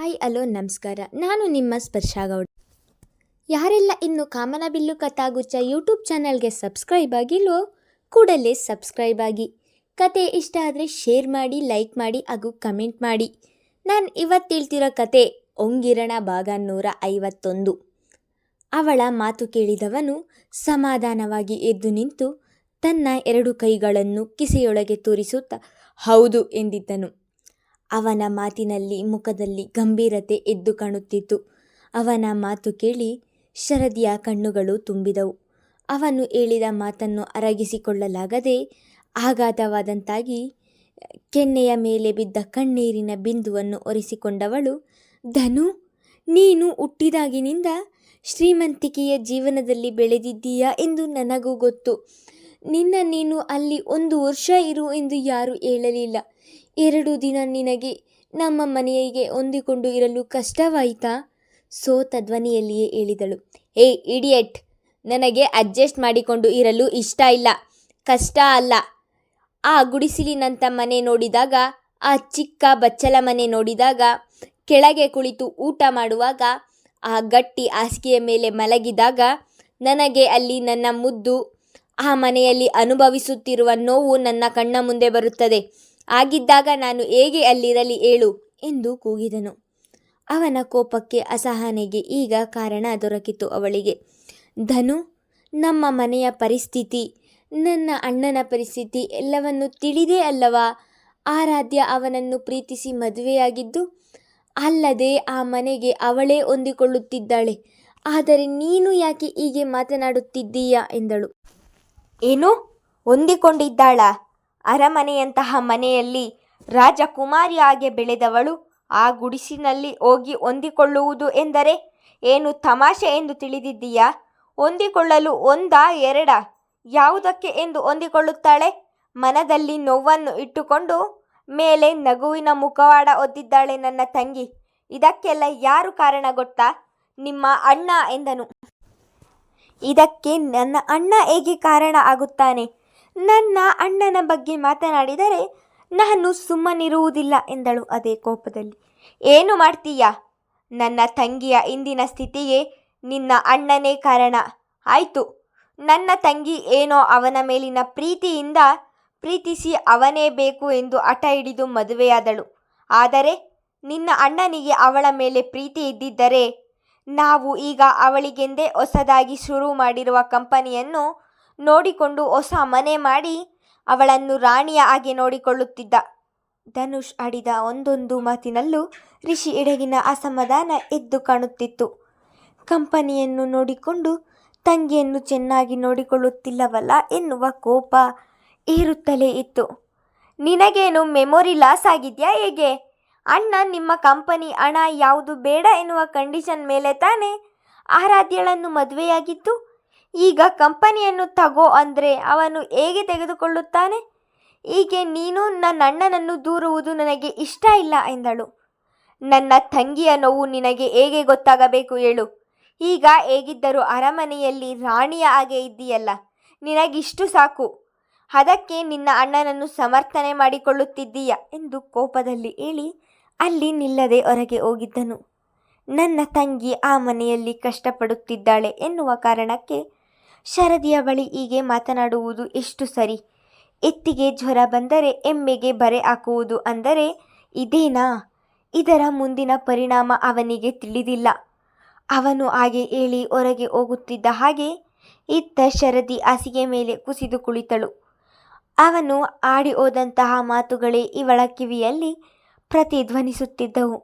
Hi hello ನಮಸ್ಕಾರ. ನಾನು ನಿಮ್ಮ ಸ್ಪರ್ಶಾಗೌಡ. ಯಾರೆಲ್ಲ ಇನ್ನು ಕಾಮನಬಿಲ್ಲು ಕಥಾಗುಚ್ಚ ಯೂಟ್ಯೂಬ್ ಚಾನಲ್ಗೆ ಸಬ್ಸ್ಕ್ರೈಬ್ ಆಗಿಲ್ವೋ, ಕೂಡಲೇ ಸಬ್ಸ್ಕ್ರೈಬ್ ಆಗಿ. ಕತೆ ಇಷ್ಟ ಆದರೆ ಶೇರ್ ಮಾಡಿ, ಲೈಕ್ ಮಾಡಿ ಹಾಗೂ ಕಮೆಂಟ್ ಮಾಡಿ. ನಾನು ಇವತ್ತು ಹೇಳ್ತಿರೋ ಕತೆ ಒಂಗಿರಣ ಭಾಗ ನೂರ ಐವತ್ತೊಂದು ಅವಳ ಮಾತು ಕೇಳಿದವನು ಸಮಾಧಾನವಾಗಿ ಎದ್ದು ನಿಂತು ತನ್ನ ಎರಡು ಕೈಗಳನ್ನು ಕಿಸೆಯೊಳಗೆ ತೋರಿಸುತ್ತಾ, ಹೌದು ಎಂದಿದ್ದನು. ಅವನ ಮಾತಿನಲ್ಲಿ ಮುಖದಲ್ಲಿ ಗಂಭೀರತೆ ಎದ್ದು ಕಾಣುತ್ತಿತ್ತು. ಅವನ ಮಾತು ಕೇಳಿ ಶರದಿಯ ಕಣ್ಣುಗಳು ತುಂಬಿದವು. ಅವನು ಹೇಳಿದ ಮಾತನ್ನು ಅರಗಿಸಿಕೊಳ್ಳಲಾಗದೆ ಆಘಾತವಾದಂತಾಗಿ ಕೆನ್ನೆಯ ಮೇಲೆ ಬಿದ್ದ ಕಣ್ಣೀರಿನ ಬಿಂದುವನ್ನು ಒರೆಸಿಕೊಂಡವಳು, ಧನು, ನೀನು ಹುಟ್ಟಿದಾಗಿನಿಂದ ಶ್ರೀಮಂತಿಕೆಯ ಜೀವನದಲ್ಲಿ ಬೆಳೆದಿದ್ದೀಯಾ ಎಂದು ನನಗೂ ಗೊತ್ತು. ನಿನ್ನ ನೀನು ಅಲ್ಲಿ ಒಂದು ವರ್ಷ ಇರು ಎಂದು ಯಾರೂ ಹೇಳಲಿಲ್ಲ. ಎರಡು ದಿನ ನಿನಗೆ ನಮ್ಮ ಮನೆಯಿಗೆ ಹೊಂದಿಕೊಂಡು ಇರಲು ಕಷ್ಟವಾಯಿತಾ? ಸೋತ ಧ್ವನಿಯಲ್ಲಿಯೇ ಹೇಳಿದಳು. ಏ ಇಡಿಯಟ್! ನನಗೆ ಅಡ್ಜಸ್ಟ್ ಮಾಡಿಕೊಂಡು ಇರಲು ಇಷ್ಟ ಇಲ್ಲ. ಕಷ್ಟ ಅಲ್ಲ. ಆ ಗುಡಿಸಿಲಿನಂಥ ಮನೆ ನೋಡಿದಾಗ, ಆ ಚಿಕ್ಕ ಬಚ್ಚಲ ಮನೆ ನೋಡಿದಾಗ, ಕೆಳಗೆ ಕುಳಿತು ಊಟ ಮಾಡುವಾಗ, ಆ ಗಟ್ಟಿ ಹಾಸಿಗೆಯ ಮೇಲೆ ಮಲಗಿದಾಗ, ನನಗೆ ಅಲ್ಲಿ ನನ್ನ ಮುದ್ದು ಆ ಮನೆಯಲ್ಲಿ ಅನುಭವಿಸುತ್ತಿರುವ ನೋವು ನನ್ನ ಕಣ್ಣ ಮುಂದೆ ಬರುತ್ತದೆ. ಆಗಿದ್ದಾಗ ನಾನು ಹೇಗೆ ಅಲ್ಲಿರಲಿ ಏಳು ಎಂದು ಕೂಗಿದನು. ಅವನ ಕೋಪಕ್ಕೆ ಅಸಹನೆಗೆ ಈಗ ಕಾರಣ ದೊರಕಿತು ಅವಳಿಗೆ. ಧನು, ನಮ್ಮ ಮನೆಯ ಪರಿಸ್ಥಿತಿ, ನನ್ನ ಅಣ್ಣನ ಪರಿಸ್ಥಿತಿ ಎಲ್ಲವನ್ನು ತಿಳಿದೇ ಅಲ್ಲವಾ? ಆರಾಧ್ಯ ಅವನನ್ನು ಪ್ರೀತಿಸಿ ಮದುವೆಯಾಗಿದ್ದು, ಅಲ್ಲದೆ ಆ ಮನೆಗೆ ಅವಳೇ ಹೊಂದಿಕೊಳ್ಳುತ್ತಿದ್ದಾಳೆ. ಆದರೆ ನೀನು ಯಾಕೆ ಹೀಗೆ ಮಾತನಾಡುತ್ತಿದ್ದೀಯಾ ಎಂದಳು. ಏನು? ಹೊಂದಿಕೊಂಡಿದ್ದಾಳ. ಅರಮನೆಯಂತಹ ಮನೆಯಲ್ಲಿ ರಾಜಕುಮಾರಿಯಾಗೆ ಬೆಳೆದವಳು ಆ ಗುಡಿಸಿನಲ್ಲಿ ಹೋಗಿ ಹೊಂದಿಕೊಳ್ಳುವುದು ಎಂದರೆ ಏನು ತಮಾಷೆ ಎಂದು ತಿಳಿದಿದ್ದೀಯಾ? ಹೊಂದಿಕೊಳ್ಳಲು ಒಂದಾ ಎರಡ? ಯಾವುದಕ್ಕೆ ಎಂದು ಹೊಂದಿಕೊಳ್ಳುತ್ತಾಳೆ? ಮನದಲ್ಲಿ ನೋವನ್ನು ಇಟ್ಟುಕೊಂಡು ಮೇಲೆ ನಗುವಿನ ಮುಖವಾಡ ಒದ್ದಿದ್ದಾಳೆ ನನ್ನ ತಂಗಿ. ಇದಕ್ಕೆಲ್ಲ ಯಾರು ಕಾರಣ ಗೊತ್ತಾ? ನಿಮ್ಮ ಅಣ್ಣ ಎಂದನು. ಇದಕ್ಕೆ ನನ್ನ ಅಣ್ಣ ಹೇಗೆ ಕಾರಣ ಆಗುತ್ತಾನೆ? ನನ್ನ ಅಣ್ಣನ ಬಗ್ಗೆ ಮಾತನಾಡಿದರೆ ನಾನು ಸುಮ್ಮನಿರುವುದಿಲ್ಲ ಎಂದಳು ಅದೇ ಕೋಪದಲ್ಲಿ. ಏನು ಮಾಡ್ತೀಯಾ? ನನ್ನ ತಂಗಿಯ ಇಂದಿನ ಸ್ಥಿತಿಗೆ ನಿನ್ನ ಅಣ್ಣನೇ ಕಾರಣ. ಆಯಿತು. ನನ್ನ ತಂಗಿ ಏನೋ ಅವನ ಮೇಲಿನ ಪ್ರೀತಿಯಿಂದ ಪ್ರೀತಿಸಿ ಅವನೇ ಬೇಕು ಎಂದು ಹಠ ಹಿಡಿದು ಮದುವೆಯಾದಳು. ಆದರೆ ನಿನ್ನ ಅಣ್ಣನಿಗೆ ಅವಳ ಮೇಲೆ ಪ್ರೀತಿ ಇದ್ದಿದ್ದರೆ ನಾವು ಈಗ ಅವಳಿಗೆಂದೇ ಹೊಸದಾಗಿ ಶುರು ಮಾಡಿರುವ ಕಂಪನಿಯನ್ನು ನೋಡಿಕೊಂಡು ಹೊಸ ಮನೆ ಮಾಡಿ ಅವಳನ್ನು ರಾಣಿಯ ಹಾಗೆ ನೋಡಿಕೊಳ್ಳುತ್ತಿದ್ದ. ಧನುಷ್ ಆಡಿದ ಒಂದೊಂದು ಮಾತಿನಲ್ಲೂ ರಿಷಿ ಎಡಗಿನ ಅಸಮಾಧಾನ ಎದ್ದು ಕಾಣುತ್ತಿತ್ತು. ಕಂಪನಿಯನ್ನು ನೋಡಿಕೊಂಡು ತಂಗಿಯನ್ನು ಚೆನ್ನಾಗಿ ನೋಡಿಕೊಳ್ಳುತ್ತಿಲ್ಲವಲ್ಲ ಎನ್ನುವ ಕೋಪ ಏರುತ್ತಲೇ ಇತ್ತು. ನಿನಗೇನು ಮೆಮೊರಿ ಲಾಸ್ ಆಗಿದೆಯಾ ಹೇಗೆ? ಅಣ್ಣ, ನಿಮ್ಮ ಕಂಪನಿ ಹಣ ಯಾವುದು ಬೇಡ ಎನ್ನುವ ಕಂಡೀಷನ್ ಮೇಲೆ ತಾನೇ ಆರಾಧ್ಯಳನ್ನು ಮದುವೆಯಾಗಿತ್ತು ಈಗ ಕಂಪನಿಯನ್ನು ತಗೋ ಅಂದರೆ ಅವನು ಹೇಗೆ ತೆಗೆದುಕೊಳ್ಳುತ್ತಾನೆ? ಹೀಗೆ ನೀನು ನನ್ನ ಅಣ್ಣನನ್ನು ದೂರುವುದು ನನಗೆ ಇಷ್ಟ ಇಲ್ಲ ಎಂದಳು. ನನ್ನ ತಂಗಿಯ ನೋವು ನಿನಗೆ ಹೇಗೆ ಗೊತ್ತಾಗಬೇಕು ಹೇಳು? ಈಗ ಹೇಗಿದ್ದರೂ ಅರಮನೆಯಲ್ಲಿ ರಾಣಿಯ ಹಾಗೆ ಇದ್ದೀಯಲ್ಲ, ನಿನಗಿಷ್ಟು ಸಾಕು. ಅದಕ್ಕೆ ನಿನ್ನ ಅಣ್ಣನನ್ನು ಸಮರ್ಥನೆ ಮಾಡಿಕೊಳ್ಳುತ್ತಿದ್ದೀಯ? ಎಂದು ಕೋಪದಲ್ಲಿ ಹೇಳಿ ಅಲ್ಲಿ ನಿಲ್ಲದೆ ಹೊರಗೆ ಹೋಗಿದ್ದನು. ನನ್ನ ತಂಗಿ ಆ ಮನೆಯಲ್ಲಿ ಕಷ್ಟಪಡುತ್ತಿದ್ದಾಳೆ ಎನ್ನುವ ಕಾರಣಕ್ಕೆ ಶರದಿಯ ಬಳಿ ಹೀಗೆ ಮಾತನಾಡುವುದು ಎಷ್ಟು ಸರಿ. ಎತ್ತಿಗೆ ಜ್ವರ ಬಂದರೆ ಎಮ್ಮೆಗೆ ಬರೆ ಹಾಕುವುದು ಅಂದರೆ ಇದೇನಾ? ಇದರ ಮುಂದಿನ ಪರಿಣಾಮ ಅವನಿಗೆ ತಿಳಿದಿಲ್ಲ. ಅವನು ಹಾಗೆ ಹೇಳಿ ಹೊರಗೆ ಹೋಗುತ್ತಿದ್ದ ಹಾಗೆ ಇತ್ತ ಶರದಿ ಹಾಸಿಗೆ ಮೇಲೆ ಕುಸಿದು ಕುಳಿತಳು. ಅವನು ಆಡಿ ಹೋದಂತಹ ಮಾತುಗಳೇ ಇವಳ ಕಿವಿಯಲ್ಲಿ ಪ್ರತಿಧ್ವನಿಸುತ್ತಿದ್ದವು.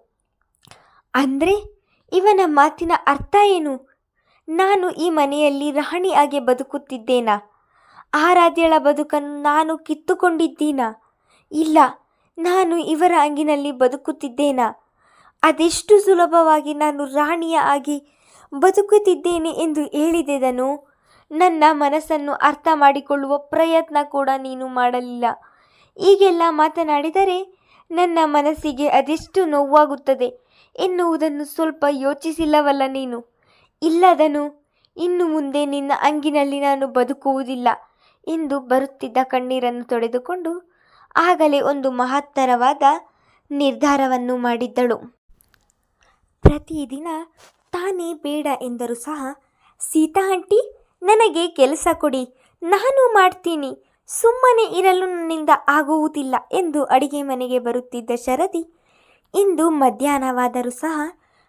ಅಂದರೆ ಇವನ ಮಾತಿನ ಅರ್ಥ ಏನು? ನಾನು ಈ ಮನೆಯಲ್ಲಿ ರಾಣಿಯಾಗೆ ಬದುಕುತ್ತಿದ್ದೇನಾ? ಆರಾಧ್ಯಳ ಬದುಕನ್ನು ನಾನು ಕಿತ್ತುಕೊಂಡಿದ್ದೀನಾ? ಇಲ್ಲ, ನಾನು ಇವರ ಅಂಗಿನಲ್ಲಿ ಬದುಕುತ್ತಿದ್ದೇನಾ? ಅದೆಷ್ಟು ಸುಲಭವಾಗಿ ನಾನು ರಾಣಿಯ ಆಗಿ ಬದುಕುತ್ತಿದ್ದೇನೆ ಎಂದು ಹೇಳಿದೆದನು? ನನ್ನ ಮನಸ್ಸನ್ನು ಅರ್ಥ ಮಾಡಿಕೊಳ್ಳುವ ಪ್ರಯತ್ನ ಕೂಡ ನೀನು ಮಾಡಲಿಲ್ಲ. ಈಗೆಲ್ಲ ಮಾತನಾಡಿದರೆ ನನ್ನ ಮನಸ್ಸಿಗೆ ಅದೆಷ್ಟು ನೋವಾಗುತ್ತದೆ ಎನ್ನುವುದನ್ನು ಸ್ವಲ್ಪ ಯೋಚಿಸಿಲ್ಲವಲ್ಲ ನೀನು? ಇಲ್ಲದನು, ಇನ್ನು ಮುಂದೆ ನಿನ್ನ ಅಂಗಿನಲ್ಲಿ ನಾನು ಬದುಕುವುದಿಲ್ಲ ಎಂದು ಬರುತ್ತಿದ್ದ ಕಣ್ಣೀರನ್ನು ತೊಡೆದುಕೊಂಡು ಆಗಲೇ ಒಂದು ಮಹತ್ತರವಾದ ನಿರ್ಧಾರವನ್ನು ಮಾಡಿದ್ದಳು. ಪ್ರತಿದಿನ ತಾನೇ ಬೇಡ ಎಂದರೂ ಸಹ, ಸೀತಾ ಆಂಟಿ, ನನಗೆ ಕೆಲಸ ಕೊಡಿ, ನಾನು ಮಾಡ್ತೀನಿ ಸುಮ್ಮನೆ ಇರಲು ನನ್ನಿಂದ ಆಗುವುದಿಲ್ಲ ಎಂದು ಅಡಿಗೆ ಮನೆಗೆ ಬರುತ್ತಿದ್ದ ಶರದಿ, ಇಂದು ಮಧ್ಯಾಹ್ನವಾದರೂ ಸಹ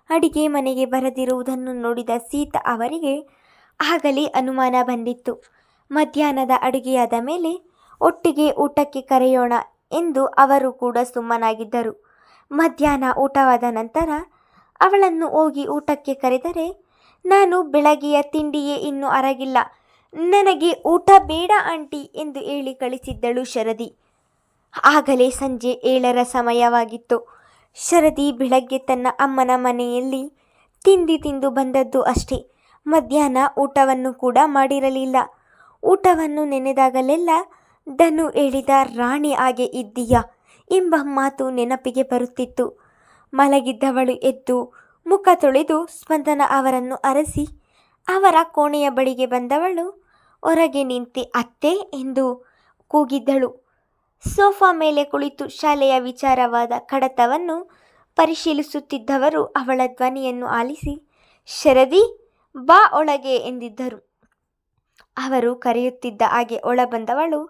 ಅಡಿಗೆ ಮನೆಗೆ ಬರದಿರುವುದನ್ನು ನೋಡಿದ ಸೀತಾ ಅವರಿಗೆ ಆಗಲೇ ಅನುಮಾನ ಬಂದಿತ್ತು. ಮಧ್ಯಾಹ್ನದ ಅಡುಗೆಯಾದ ಮೇಲೆ, ಒಟ್ಟಿಗೆ ಊಟಕ್ಕೆ ಕರೆಯೋಣ ಎಂದು ಅವರು ಕೂಡ ಸುಮ್ಮನಾಗಿದ್ದರು. ಮಧ್ಯಾಹ್ನ ಊಟವಾದ ನಂತರ ಅವಳನ್ನು ಹೋಗಿ ಊಟಕ್ಕೆ ಕರೆದರೆ, ನಾನು ಬೆಳಗ್ಗೆಯ ತಿಂಡಿಯೇ ಇನ್ನೂ ಅರಗಿಲ್ಲ ನನಗೆ ಊಟ ಬೇಡ ಆಂಟಿ ಎಂದು ಹೇಳಿ ಕಳಿಸಿದ್ದಳು ಶರದಿ. ಆಗಲೇ ಸಂಜೆ ಏಳರ ಸಮಯವಾಗಿತ್ತು. ಶರದಿ ಬೆಳಗ್ಗೆ ತನ್ನ ಅಮ್ಮನ ಮನೆಯಲ್ಲಿ ತಿಂಡಿ ತಿಂದು ಬಂದದ್ದು ಅಷ್ಟೇ. ಮಧ್ಯಾಹ್ನ ಊಟವನ್ನು ಕೂಡ ಮಾಡಿರಲಿಲ್ಲ. ಊಟವನ್ನು ನೆನೆದಾಗಲೆಲ್ಲ ಧನು ಹೇಳಿದ, ರಾಣಿ ಹಾಗೆ ಇದ್ದೀಯಾ? ಎಂಬ ಮಾತು ನೆನಪಿಗೆ ಬರುತ್ತಿತ್ತು. ಮಲಗಿದ್ದವಳು ಎದ್ದು ಮುಖ ತೊಳೆದು ಸ್ಪಂದನ ಅವರನ್ನು ಅರಸಿ ಅವರ ಕೋಣೆಯ ಬಳಿಗೆ ಬಂದವಳು, ಹೊರಗೆ ನಿಂತೆ ಅತ್ತೆ ಎಂದು ಕೂಗಿದ್ದಳು. ಸೋಫಾ ಮೇಲೆ ಕುಳಿತು ಶಾಲೆಯ ವಿಚಾರವಾದ ಕಡತವನ್ನು ಪರಿಶೀಲಿಸುತ್ತಿದ್ದವರು ಅವಳ ಧ್ವನಿಯನ್ನು ಆಲಿಸಿ, ಶರದಿ, ಬಾ ಒಳಗೆ ಎಂದಿದ್ದರು. ಅವರು ಕರೆಯುತ್ತಿದ್ದ ಹಾಗೆ ಒಳ ಬಂದವಳು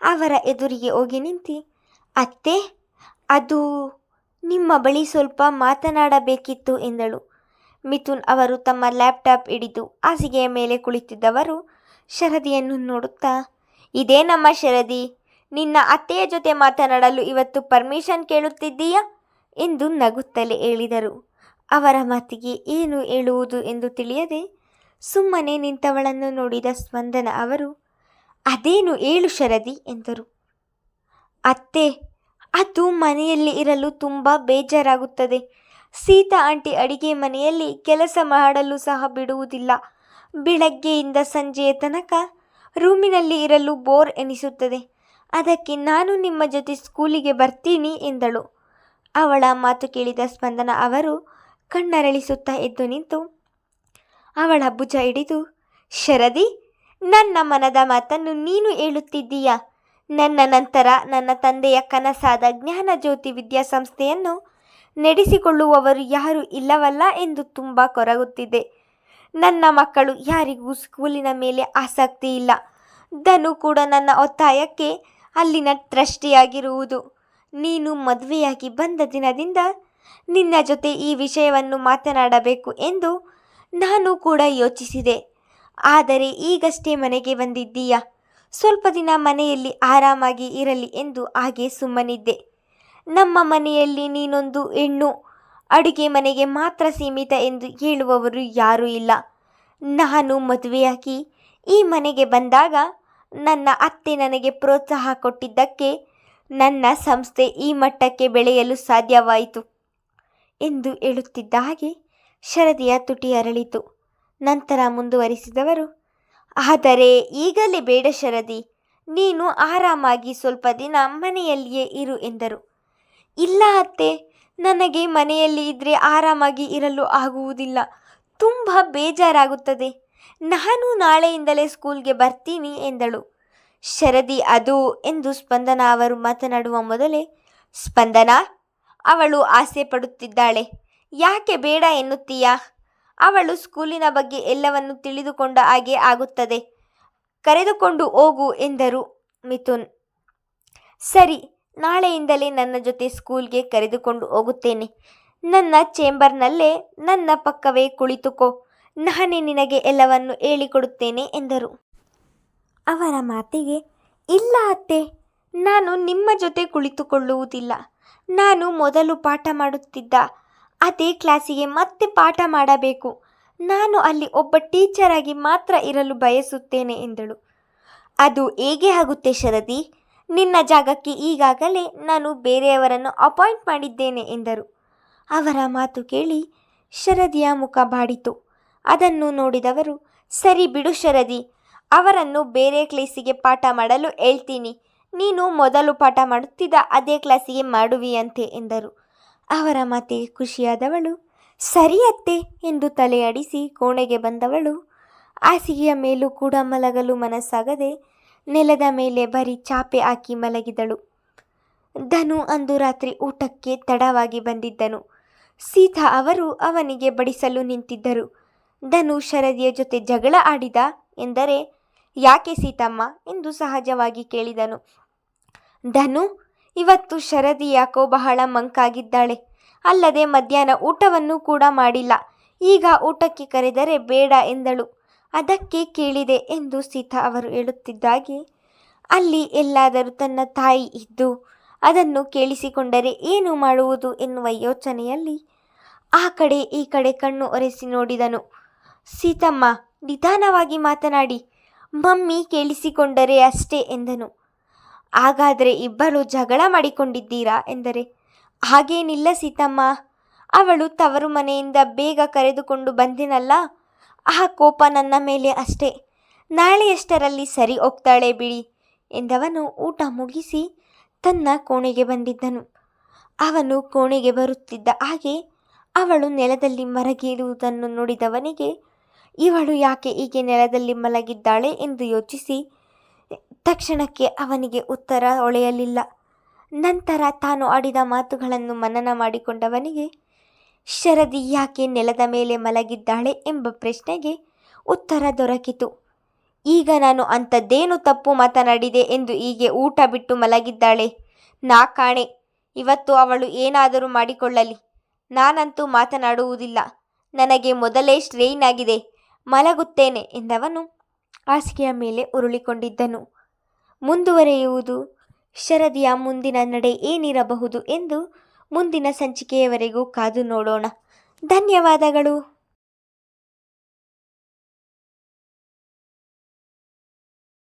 ಅವರ ಎದುರಿಗೆ ಹೋಗಿ ನಿಂತಿ, ಅತ್ತೆ, ಅದು ನಿಮ್ಮ ಬಳಿ ಸ್ವಲ್ಪ ಮಾತನಾಡಬೇಕಿತ್ತು ಎಂದಳು. ಮಿಥುನ್ ಅವರು ತಮ್ಮ ಲ್ಯಾಪ್ಟಾಪ್ ಹಿಡಿದು ಹಾಸಿಗೆಯ ಮೇಲೆ ಕುಳಿತಿದ್ದವರು ಶರದಿಯನ್ನು ನೋಡುತ್ತಾ, ಇದೇ ನಮ್ಮ ಶರದಿ, ನಿನ್ನ ಅತ್ತೆಯ ಜೊತೆ ಮಾತನಾಡಲು ಇವತ್ತು ಪರ್ಮಿಷನ್ ಕೇಳುತ್ತಿದ್ದೀಯಾ? ಎಂದು ನಗುತ್ತಲೇ ಹೇಳಿದರು. ಅವರ ಮಾತಿಗೆ ಏನು ಹೇಳುವುದು ಎಂದು ತಿಳಿಯದೆ ಸುಮ್ಮನೆ ನಿಂತವಳನ್ನು ನೋಡಿದ ಸ್ಪಂದನ ಅವರು, ಅದೇನು ಏಳು ಶರದಿ, ಎಂದರು. ಅತ್ತೆ, ಅದು ಮನೆಯಲ್ಲಿ ಇರಲು ತುಂಬ ಬೇಜಾರಾಗುತ್ತದೆ. ಸೀತಾ ಆಂಟಿ ಅಡಿಗೆ ಮನೆಯಲ್ಲಿ ಕೆಲಸ ಮಾಡಲು ಸಹ ಬಿಡುವುದಿಲ್ಲ. ಬೆಳಗ್ಗೆಯಿಂದ ಸಂಜೆಯ ತನಕ ರೂಮಿನಲ್ಲಿ ಇರಲು ಬೋರ್ ಎನಿಸುತ್ತದೆ. ಅದಕ್ಕೆ ನಾನು ನಿಮ್ಮ ಜೊತೆ ಸ್ಕೂಲಿಗೆ ಬರ್ತೀನಿ ಎಂದಳು. ಅವಳ ಮಾತು ಕೇಳಿದ ಸ್ಪಂದನ ಅವರು ಕಣ್ಣರಳಿಸುತ್ತಾ ಎದ್ದು ನಿಂತು, ಅವಳ ಭುಜ ಹಿಡಿದು, ಶರದಿ, ನನ್ನ ಮನದ ಮಾತನ್ನು ನೀನು ಹೇಳುತ್ತಿದ್ದೀಯಾ? ನನ್ನ ನಂತರ ನನ್ನ ತಂದೆಯ ಕನಸಾದ ಜ್ಞಾನಜ್ಯೋತಿ ವಿದ್ಯಾಸಂಸ್ಥೆಯನ್ನು ನಡೆಸಿಕೊಳ್ಳುವವರು ಯಾರೂ ಇಲ್ಲವಲ್ಲ ಎಂದು ತುಂಬ ಕೊರಗುತ್ತಿದೆ. ನನ್ನ ಮಕ್ಕಳು ಯಾರಿಗೂ ಸ್ಕೂಲಿನ ಮೇಲೆ ಆಸಕ್ತಿ ಇಲ್ಲ. ಧನು ಕೂಡ ನನ್ನ ಒತ್ತಾಯಕ್ಕೆ ಅಲ್ಲಿನ ಟ್ರಸ್ಟಿಯಾಗಿರುವುದು. ನೀನು ಮದುವೆಯಾಗಿ ಬಂದ ದಿನದಿಂದ ನಿನ್ನ ಜೊತೆ ಈ ವಿಷಯವನ್ನು ಮಾತನಾಡಬೇಕು ಎಂದು ನಾನು ಕೂಡ ಯೋಚಿಸಿದೆ. ಆದರೆ ಈಗಷ್ಟೇ ಮನೆಗೆ ಬಂದಿದ್ದೀಯಾ? ಸ್ವಲ್ಪ ದಿನ ಮನೆಯಲ್ಲಿ ಆರಾಮಾಗಿ ಇರಲಿ ಎಂದು ಹಾಗೆ ಸುಮ್ಮನಿದ್ದೆ. ನಮ್ಮ ಮನೆಯಲ್ಲಿ ನೀನೊಂದು ಹೆಣ್ಣು, ಅಡುಗೆ ಮನೆಗೆ ಮಾತ್ರ ಸೀಮಿತ ಎಂದು ಹೇಳುವವರು ಯಾರೂ ಇಲ್ಲ. ನಾನು ಮದುವೆಯಾಗಿ ಈ ಮನೆಗೆ ಬಂದಾಗ ನನ್ನ ಅತ್ತೆ ನನಗೆ ಪ್ರೋತ್ಸಾಹ ಕೊಟ್ಟಿದ್ದಕ್ಕೆ ನನ್ನ ಸಂಸ್ಥೆ ಈ ಮಟ್ಟಕ್ಕೆ ಬೆಳೆಯಲು ಸಾಧ್ಯವಾಯಿತು ಎಂದು ಹೇಳುತ್ತಿದ್ದ ಹಾಗೆ ಶರದಿಯ ತುಟಿ ಅರಳಿತು. ನಂತರ ಮುಂದುವರಿಸಿದವರು, ಆದರೆ ಈಗಲೇ ಬೇಡ ಶರದಿ, ನೀನು ಆರಾಮಾಗಿ ಸ್ವಲ್ಪ ದಿನ ಮನೆಯಲ್ಲಿಯೇ ಇರು ಎಂದರು. ಇಲ್ಲ ಅತ್ತೆ, ನನಗೆ ಮನೆಯಲ್ಲಿ ಇದ್ದರೆ ಆರಾಮಾಗಿ ಇರಲು ಆಗುವುದಿಲ್ಲ. ತುಂಬ ಬೇಜಾರಾಗುತ್ತದೆ. ನಾನು ನಾಳೆಯಿಂದಲೇ ಸ್ಕೂಲ್ಗೆ ಬರ್ತೀನಿ ಎಂದಳು. ಶರದಿ, ಅದು ಎಂದು ಸ್ಪಂದನ ಅವರು ಮಾತನಾಡುವ ಮೊದಲೇ, ಸ್ಪಂದನ, ಅವಳು ಆಸೆ ಪಡುತ್ತಿದ್ದಾಳೆ. ಯಾಕೆ ಬೇಡ ಎನ್ನುತ್ತೀಯಾ? ಅವಳು ಸ್ಕೂಲಿನ ಬಗ್ಗೆ ಎಲ್ಲವನ್ನು ತಿಳಿದುಕೊಂಡ ಹಾಗೆ ಆಗುತ್ತದೆ. ಕರೆದುಕೊಂಡು ಹೋಗು ಎಂದರು ಮಿಥುನ್. ಸರಿ ನಾಳೆಯಿಂದಲೇ ನನ್ನ ಜೊತೆ ಸ್ಕೂಲ್ಗೆ ಕರೆದುಕೊಂಡು ಹೋಗುತ್ತೇನೆ. ನನ್ನ ಚೇಂಬರ್ನಲ್ಲೇ ನನ್ನ ಪಕ್ಕವೇ ಕುಳಿತುಕೋ. ನಾನೇ ನಿನಗೆ ಎಲ್ಲವನ್ನು ಹೇಳಿಕೊಡುತ್ತೇನೆ ಎಂದರು. ಅವರ ಮಾತಿಗೆ, ಇಲ್ಲ ಅತ್ತೆ, ನಾನು ನಿಮ್ಮ ಜೊತೆ ಕುಳಿತುಕೊಳ್ಳುವುದಿಲ್ಲ. ನಾನು ಮೊದಲು ಪಾಠ ಮಾಡುತ್ತಿದ್ದ. ಅದೇ ಕ್ಲಾಸಿಗೆ ಮತ್ತೆ ಪಾಠ ಮಾಡಬೇಕು. ನಾನು ಅಲ್ಲಿ ಒಬ್ಬ ಟೀಚರ್ ಆಗಿ ಮಾತ್ರ ಇರಲು ಬಯಸುತ್ತೇನೆ ಎಂದಳು. ಅದು ಹೇಗೆ ಆಗುತ್ತೆ, ಶರದಿ? ನಿನ್ನ ಜಾಗಕ್ಕೆ ಈಗಾಗಲೇ ನಾನು ಬೇರೆಯವರನ್ನು ಅಪಾಯಿಂಟ್ ಮಾಡಿದ್ದೇನೆ ಎಂದರು. ಅವರ ಮಾತು ಕೇಳಿ ಶರದಿಯ ಮುಖ ಬಾಡಿತು. ಅದನ್ನು ನೋಡಿದವರು, ಸರಿ ಬಿಡು ಶರದಿ, ಅವರನ್ನು ಬೇರೆ ಕ್ಲಾಸಿಗೆ ಪಾಠ ಮಾಡಲು ಹೇಳ್ತೀನಿ. ನೀನು ಮೊದಲು ಪಾಠ ಮಾಡುತ್ತಿದ್ದ ಅದೇ ಕ್ಲಾಸಿಗೆ ಮಾಡುವಿಯಂತೆ ಎಂದರು. ಅವರ ಮಾತಿಗೆ ಖುಷಿಯಾದವಳು ಸರಿಯತ್ತೆ ಎಂದು ತಲೆಯಾಡಿಸಿ ಕೋಣೆಗೆ ಬಂದವಳು, ಹಾಸಿಗೆಯ ಮೇಲೂ ಕೂಡ ಮಲಗಲು ಮನಸ್ಸಾಗದೆ ನೆಲದ ಮೇಲೆ ಬರೀ ಚಾಪೆ ಹಾಕಿ ಮಲಗಿದಳು. ಧನು ಅಂದು ರಾತ್ರಿ ಊಟಕ್ಕೆ ತಡವಾಗಿ ಬಂದಿದ್ದನು. ಸೀತಾ ಅವರು ಅವನಿಗೆ ಬಡಿಸಲು ನಿಂತಿದ್ದರು. ಧನು ಶರದಿಯ ಜೊತೆ ಜಗಳ ಆಡಿದ ಎಂದರೆ, ಯಾಕೆ ಸೀತಮ್ಮ? ಎಂದು ಸಹಜವಾಗಿ ಕೇಳಿದನು. ಧನು, ಇವತ್ತು ಶರದಿ ಯಾಕೋ ಬಹಳ ಮಂಕಾಗಿದ್ದಾಳೆ. ಅಲ್ಲದೆ ಮಧ್ಯಾಹ್ನ ಊಟವನ್ನು ಕೂಡ ಮಾಡಿಲ್ಲ. ಈಗ ಊಟಕ್ಕೆ ಕರೆದರೆ ಬೇಡ ಎಂದಳು. ಅದಕ್ಕೆ ಕೇಳಿದೆ ಎಂದು ಸೀತಾ ಅವರು ಹೇಳುತ್ತಿದ್ದಾಗೆ, ಅಲ್ಲಿ ಎಲ್ಲಾದರೂ ತನ್ನ ತಾಯಿ ಇದ್ದು ಅದನ್ನು ಕೇಳಿಸಿಕೊಂಡರೆ ಏನು ಮಾಡುವುದು ಎನ್ನುವ ಯೋಚನೆಯಲ್ಲಿ ಆ ಕಡೆ ಈ ಕಡೆ ಕಣ್ಣು ಒರೆಸಿ ನೋಡಿದನು. ಸೀತಮ್ಮ, ನಿಧಾನವಾಗಿ ಮಾತನಾಡಿ, ಮಮ್ಮಿ ಕೇಳಿಸಿಕೊಂಡರೆ ಅಷ್ಟೇ ಎಂದನು. ಹಾಗಾದರೆ ಇಬ್ಬರು ಜಗಳ ಮಾಡಿಕೊಂಡಿದ್ದೀರಾ ಎಂದರೆ, ಹಾಗೇನಿಲ್ಲ ಸೀತಮ್ಮ. ಅವಳು ತವರು ಮನೆಯಿಂದ ಬೇಗ ಕರೆದುಕೊಂಡು ಬಂದಿನಲ್ಲ ಆ ಕೋಪ ನನ್ನ ಮೇಲೆ ಅಷ್ಟೇ. ನಾಳೆಯಷ್ಟರಲ್ಲಿ ಸರಿ ಹೋಗ್ತಾಳೆ ಬಿಡಿ ಎಂದವನು ಊಟ ಮುಗಿಸಿ ತನ್ನ ಕೋಣೆಗೆ ಬಂದಿದ್ದನು. ಅವನು ಕೋಣೆಗೆ ಬರುತ್ತಿದ್ದ ಹಾಗೆ ಅವಳು ನೆಲದಲ್ಲಿ ಮರಗಿರುವುದನ್ನು ನೋಡಿದವನಿಗೆ, ಇವಳು ಯಾಕೆ ಹೀಗೆ ನೆಲದಲ್ಲಿ ಮಲಗಿದ್ದಾಳೆ? ಎಂದು ಯೋಚಿಸಿ ತಕ್ಷಣಕ್ಕೆ ಅವನಿಗೆ ಉತ್ತರ ಹೊಳೆಯಲಿಲ್ಲ. ನಂತರ ತಾನು ಆಡಿದ ಮಾತುಗಳನ್ನು ಮನನ ಮಾಡಿಕೊಂಡವನಿಗೆ ಶರದಿ ಯಾಕೆ ನೆಲದ ಮೇಲೆ ಮಲಗಿದ್ದಾಳೆ ಎಂಬ ಪ್ರಶ್ನೆಗೆ ಉತ್ತರ ದೊರಕಿತು. ಈಗ ನಾನು ಅಂಥದ್ದೇನು ತಪ್ಪು ಮಾತನಾಡಿದೆ ಎಂದು ಹೀಗೆ ಊಟ ಬಿಟ್ಟು ಮಲಗಿದ್ದಾಳೆ? ನಾ ಕಾಣೆ, ಇವತ್ತು ಅವಳು ಏನಾದರೂ ಮಾಡಿಕೊಳ್ಳಲಿ. ನಾನಂತೂ ಮಾತನಾಡುವುದಿಲ್ಲ. ನನಗೆ ಮೊದಲೇ ಆಗಿದೆ. ಮಲಗುತ್ತೇನೆ ಎಂದವನು ಹಾಸಿಗೆಯ ಮೇಲೆ ಉರುಳಿಕೊಂಡಿದ್ದನು. ಮುಂದುವರೆಯುವುದು ಶರದಿಯ ಮುಂದಿನ ನಡೆ ಏನಿರಬಹುದು ಎಂದು ಮುಂದಿನ ಸಂಚಿಕೆಯವರೆಗೂ ಕಾದು ನೋಡೋಣ. ಧನ್ಯವಾದಗಳು.